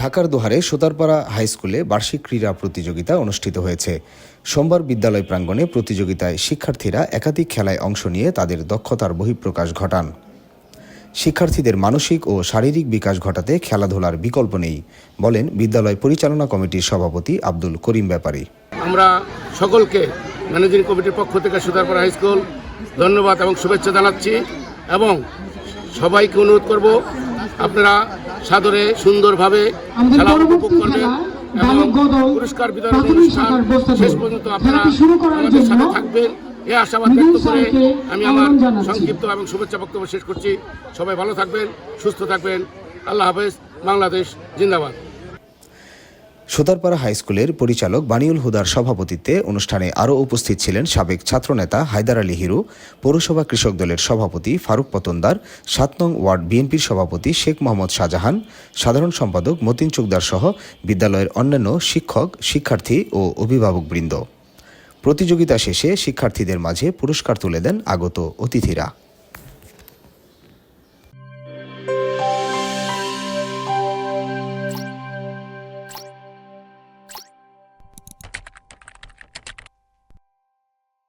ঢাকার দোহারে সোতারপাড়া হাইস্কুলে বার্ষিক ক্রীড়া প্রতিযোগিতা অনুষ্ঠিত হয়েছে। সোমবার বিদ্যালয় প্রাঙ্গণে প্রতিযোগিতায় শিক্ষার্থীরা একাধিক খেলায় অংশ নিয়ে তাদের দক্ষতার বহিঃপ্রকাশ ঘটান। শিক্ষার্থীদের মানসিক ও শারীরিক বিকাশ ঘটাতে খেলাধুলার বিকল্প নেই, বলেন বিদ্যালয় পরিচালনা কমিটির সভাপতি আব্দুল করিম ব্যাপারী। আমরা সকলকে ম্যানেজিং কমিটির পক্ষ থেকে সুতারপাড়া হাইস্কুল ধন্যবাদ এবং শুভেচ্ছা জানাচ্ছি এবং সবাইকে অনুরোধ করব, আপনারা সাদরে সুন্দরভাবে খেলা উপভোগ করবেন এবং পুরস্কার বিতরণ অনুষ্ঠান শেষ পর্যন্ত আপনারা আমাদের সাথে থাকবেন। এ আশাবাদ ব্যক্ত করে আমি আমার সংক্ষিপ্ত এবং শুভেচ্ছা বক্তব্য শেষ করছি। সবাই ভালো থাকবেন সুস্থ থাকবেন। আল্লাহ হাফেজ বাংলাদেশ জিন্দাবাদ। সোতারপাড়া হাই স্কুলের পরিচালক বানিউল হুদার সভাপতিত্বে অনুষ্ঠানে আরও উপস্থিত ছিলেন সাবেক ছাত্রনেতা হায়দার আলী হিরু, পৌরসভা কৃষক দলের সভাপতি ফারুক পতনদার, সাত নং ওয়ার্ড বিএনপির সভাপতি শেখ মোহাম্মদ শাহজাহান, সাধারণ সম্পাদক মতিন চুকদার সহ বিদ্যালয়ের অন্যান্য শিক্ষক, শিক্ষার্থী ও অভিভাবকবৃন্দ। প্রতিযোগিতা শেষে শিক্ষার্থীদের মাঝে পুরস্কার তুলে দেন আগত অতিথিরা।